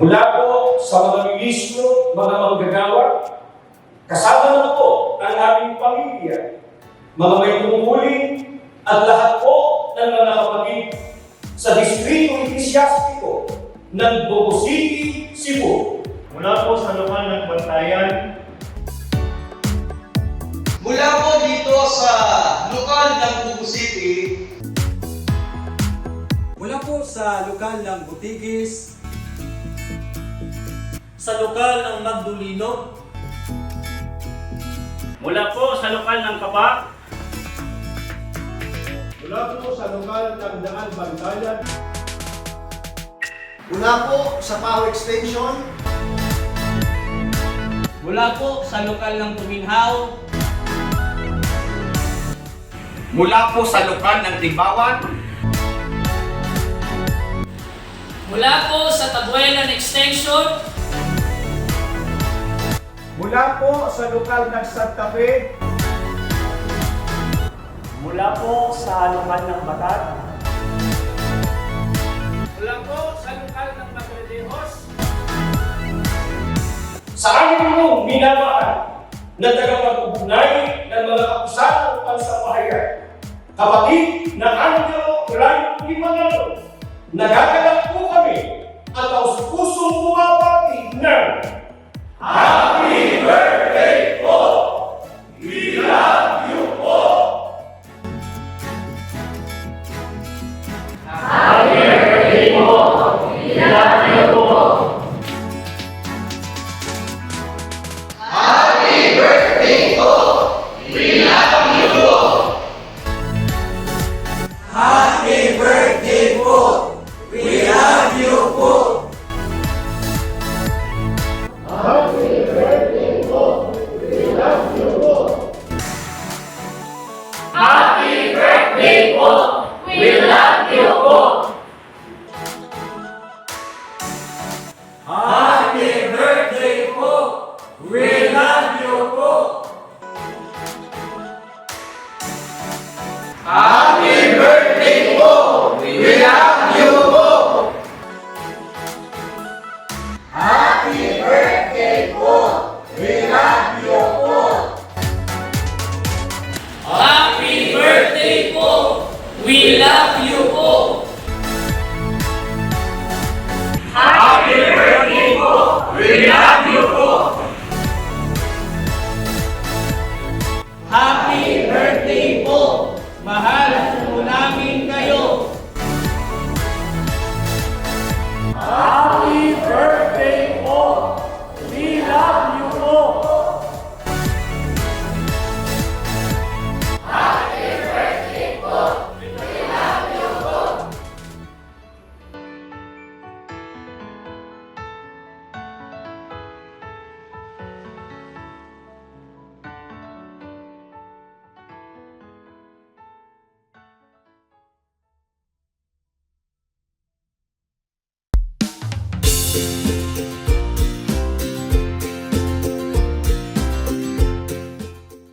Mula po sa mga ministro, mga manggagawa, kasama na po ang aming pamilya, mga may tungkulin, at lahat po ng mga kapatid sa Distrito Eklesiastiko ng Bogo City, Cebu. Mula po sa lokal ng Bantayan, Mula po dito sa lokal ng Bubu City, Mula po sa lokal ng Butigis, sa lokal ng Magdulino, mula po sa lokal ng Kabak, Mula po sa lokal ng Daan Bantayan, mula po sa Pao Extension, mula po sa lokal ng Tuminhaw, Mula po sa lokal ng Timbawan, Mula po sa Tabuelan Extension, Mula po sa lokal ng Santa Fe, mula po sa lokal ng Batat, mula po sa lokal ng Magradejos, sa aming mong minamahal na tagapag-ugnay ng mga kapusahan ng pansapahayag, kapatid ng Angelo Ryan Limanalo, nagagalak po kami at ang puso bumabati ng Happy birthday po! We love you po! Happy birthday po! We love you po! Happy birthday po! We love you po! Mahal po namin